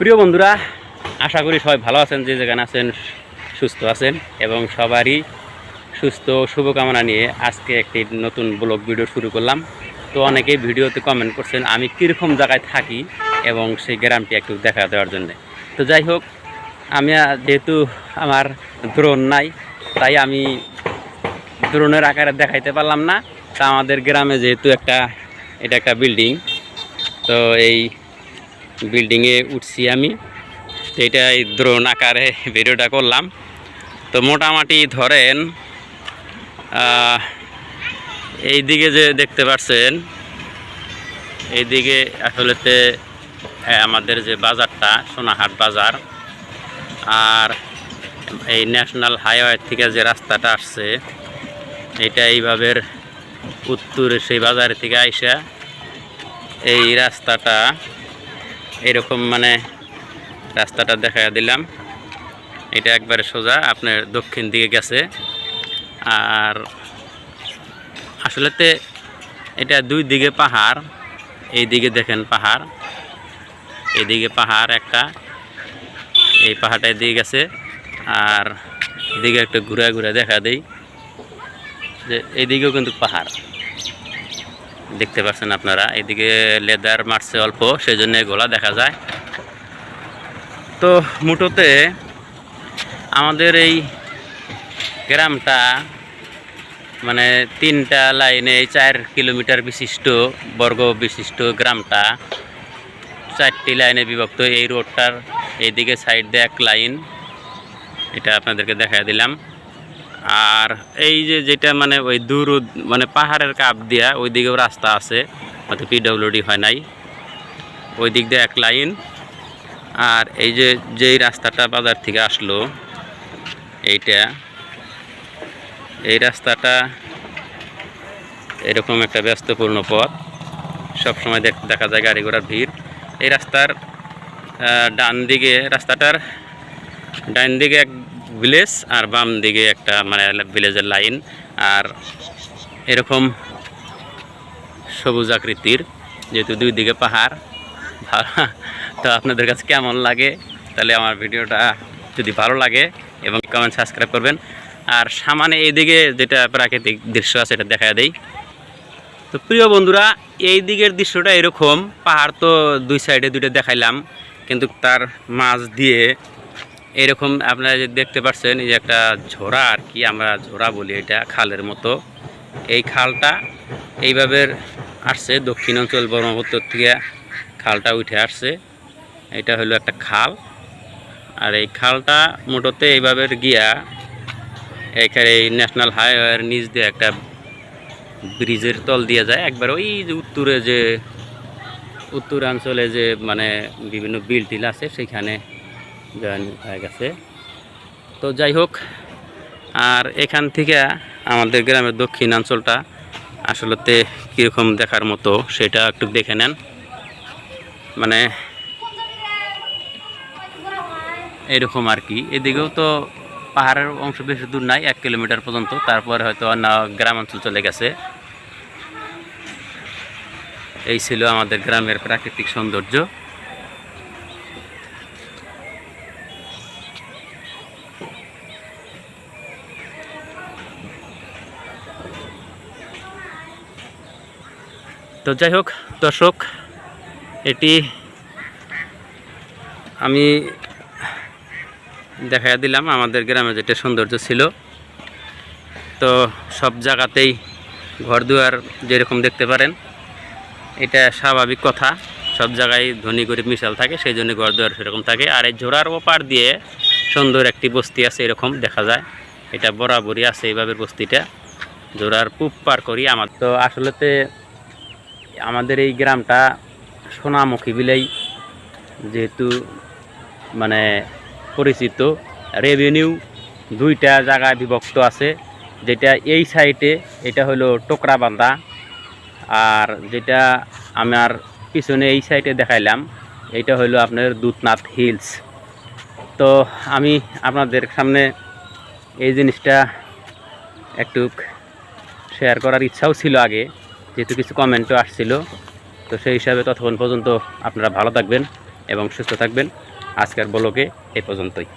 প্রিয় বন্ধুরা, আশা করি সবাই ভালো আছেন, যে যেখানে আছেন সুস্থ আছেন এবং সবারই সুস্থ শুভকামনা নিয়ে আজকে একটি নতুন ব্লগ ভিডিও শুরু করলাম। তো অনেকেই ভিডিওতে কমেন্ট করছেন, আমি কীরকম জায়গায় থাকি এবং সেই গ্রামটি একটু দেখা দেওয়ার জন্য। তো যাই হোক, আমি যেহেতু আমার দ্রোণ নাই, তাই আমি দ্রোণের আকারে দেখাইতে পারলাম না। তা আমাদের গ্রামে যেহেতু একটা, এটা একটা বিল্ডিং তো এই বিল্ডিংয়ে উঠছি আমি। তো এটা এই দ্রোণ আকারে ভিডিওটা করলাম। তো মোটামুটি ধরেন এই দিকে যে দেখতে পাচ্ছেন এইদিকে আসলেতে হ্যাঁ, আমাদের যে বাজারটা সোনাহাট বাজার আর এই ন্যাশনাল হাইওয়ে থেকে যে রাস্তাটা আসছে এটা এইভাবে উত্তরে সেই বাজার থেকে আইসা এই রাস্তাটা এরকম মানে রাস্তাটা দেখা দিলাম। এটা একবারে সোজা, আপনার দক্ষিণ দিকে গেছে। আর আসলেতে এটা দুই দিকে পাহাড়, এই দিকে দেখেন পাহাড় এদিকে পাহাড় একটা, এই পাহাড়টা এদিকে গেছে। আর এদিকে একটু ঘুরে ঘুরে দেখা দেই যে এইদিকেও কিন্তু পাহাড়। দেখতে পাচ্ছেন আপনারা। এদিকে লেদার মারছে অল্প সেই জন্য গোলা দেখা যায়। তো মুটোতে আমাদের এই গ্রামটা মানে তিনটা লাইনে চার কিলোমিটার বিশিষ্ট, বর্গ বিশিষ্ট গ্রামটা, চারটি লাইনে বিভক্ত এই রোডটার। এইদিকে সাইড দিয়ে এক লাইন, এটা আপনাদেরকে দেখা দিলাম। আর এই যে যেটা মানে ওই দূর মানে পাহাড়ের কাপ দিয়া ওই দিকেও রাস্তা আছে, হয়তো পিডব্লিউডি হয় নাই। ওই দিক দিয়ে এক লাইন। আর এই যে যেই রাস্তাটা বাজার থেকে আসলো, এইটা, এই রাস্তাটা এরকম একটা ব্যস্তপূর্ণ পথ। সবসময় দেখ, দেখা যায় গাড়ি ঘোড়ার ভিড়। এই রাস্তার ডান দিকে রাস্তাটার ডান দিকে এক ভিলেজ আর বাম দিকে একটা মানে ভিলেজের লাইন। আর এরকম সবুজ আকৃতির, যেহেতু দুই দিকে পাহাড় তো আপনাদের কাছে কেমন লাগে? তাহলে আমার ভিডিওটা যদি ভালো লাগে এবং কমেন্ট সাবস্ক্রাইব করবেন। আর সামনে এইদিকে যেটা প্রাকৃতিক দৃশ্য আছে, এটা দেখা দেই। তো প্রিয় বন্ধুরা এই দিকের দৃশ্যটা এরকম। পাহাড় তো দুই সাইডে দুইটা দেখাইলাম, কিন্তু তার মাঝ দিয়ে এরকম আপনারা যে দেখতে পাচ্ছেন, এই যে একটা ঝোড়া আর কি, আমরা ঝোড়া বলি এটা খালের মতো। এই খালটা এইভাবে আসছে দক্ষিণ অঞ্চল ব্রহ্মপুত্র থেকে খালটা উঠে আসছে। এটা হলো একটা খাল। আর এই খালটা মোটোতে এইভাবে গিয়া এখানে এই ন্যাশনাল হাইওয়ের নিচ দিয়ে একটা ব্রিজের তল দিয়ে যায়। একবার ওই যে উত্তরে যে, উত্তরাঞ্চলে যে মানে বিভিন্ন বিল টিল আছে, সেখানে জয়েন হয়ে গেছে। তো যাই হোক, আর এখান থেকে আমাদের গ্রামের দক্ষিণাঞ্চলটা আসলেতে কীরকম দেখার মতো সেটা একটু দেখে নেন। মানে এরকম আর কি। এদিকেও তো পাহাড়ের অংশ বেশি দূর নাই, এক কিলোমিটার পর্যন্ত। তারপরে হয়তো অন্য গ্রামাঞ্চল চলে গেছে। এই ছিল আমাদের গ্রামের প্রাকৃতিক সৌন্দর্য। তো যাই হোক, দর্শক, এটি আমি দেখা দিলাম, আমাদের গ্রামে যেটা সৌন্দর্য ছিল। তো সব জায়গাতেই ঘর দুয়ার যেরকম দেখতে পারেন, এটা স্বাভাবিক কথা। সব জায়গায় ধনী গরিব মিশাল থাকে, সেই জন্য ঘর দুয়ার সেরকম থাকে। আর এই জোড়ার ওপার দিয়ে সুন্দর একটি বস্তি আছে, এরকম দেখা যায়। এটা বরাবরই আছে এইভাবে বস্তিটা। জোড়ার পুপ পার করি আমার তো আসলেতে আমাদের এই গ্রামটা সোনামুখী বিলেই যেহেতু মানে পরিচিত রেভিনিউ দুইটা জায়গায় বিভক্ত আছে। যেটা এই সাইডে, এটা হলো টোকরাবান্ধা, আর যেটা আমার পিছনে এই সাইডে দেখাইলাম, এটা হলো আপনার দুধনাথ হিলস। তো আমি আপনাদের সামনে এই জিনিসটা একটু শেয়ার করার ইচ্ছাও ছিল আগে। যেহেতু কিছু কমেন্টও আসছিল, তো সেই হিসাবে ততক্ষণ পর্যন্ত আপনারা ভালো থাকবেন এবং সুস্থ থাকবেন। আজকের ব্লগে এ পর্যন্তই।